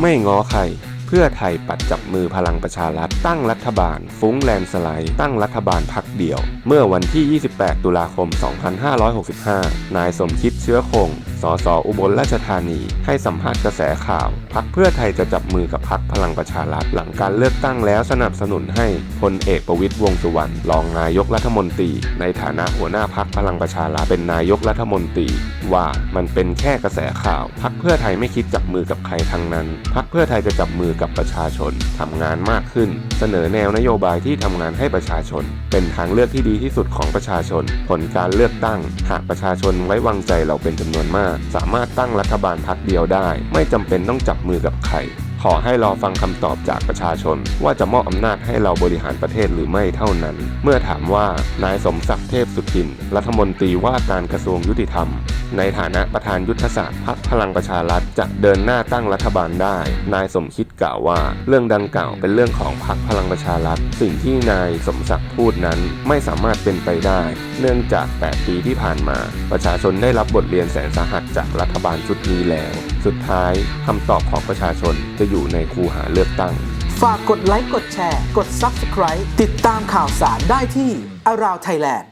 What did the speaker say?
ไม่ง้อใคร เพื่อไทยปัดจับมือพลังประชารัฐตั้งรัฐบาล ฟุ้งแลนสไลด์ตั้งรัฐบาลพักเดียว เมื่อวันที่ 28 ตุลาคม 2565 นายสมคิดเชื้อคง สสอุบลราชธานี ให้สัมภาษณ์กระแสข่าว พักเพื่อไทยจะจับมือกับพักพลังประชารัฐหลังการเลือกตั้งแล้วสนับสนุนให้พลเอกประวิตยวงสุวรรณรองนายกรัฐมนตรี ในฐานะหัวหน้าพักพลังประชารัฐเป็นนายกรัฐมนตรี ว่ามันเป็นแค่กระแสข่าว พักเพื่อไทยไม่คิดจับมือกับใครทั้งนั้น พักเพื่อไทยจะจับมือกับประชาชนทำงานมากขึ้น เสนอแนวนโยบายที่ทำงานให้ประชาชน เป็นทางเลือกที่ดีที่สุดของประชาชน ผลการเลือกตั้ง หากประชาชนไว้วางใจเราเป็นจำนวนมาก สามารถตั้งรัฐบาลพักเดียวได้ ไม่จำเป็นต้องจับมือกับใคร ขอให้รอฟังคำตอบจากประชาชน ว่าจะมอบอำนาจให้เราบริหารประเทศหรือไม่เท่านั้น เมื่อถามว่านายสมศักดิ์เทพสุทิน รัฐมนตรีว่าการกระทรวงยุติธรรม ในฐานะประธานยุทธศาสตร์พักพลังประชารัฐจะเดินหน้าตั้งรัฐบาลได้ นายสมคิดกล่าวว่า เรื่องดังกล่าวเป็นเรื่องของพักพลังประชารัฐ สิ่งที่นายสมศักดิ์พูดนั้นไม่สามารถเป็นไปได้ เนื่องจาก 8 ปีที่ผ่านมา ประชาชนได้รับบทเรียนแสนสาหัสจากรัฐบาลชุดนี้แล้ว สุดท้ายคำตอบของประชาชนจะอยู่ในคูหาเลือกตั้ง ฝากกดไลค์กดแชร์ กด Subscribe ติดตามข่าวสารได้ที่ Around Thailand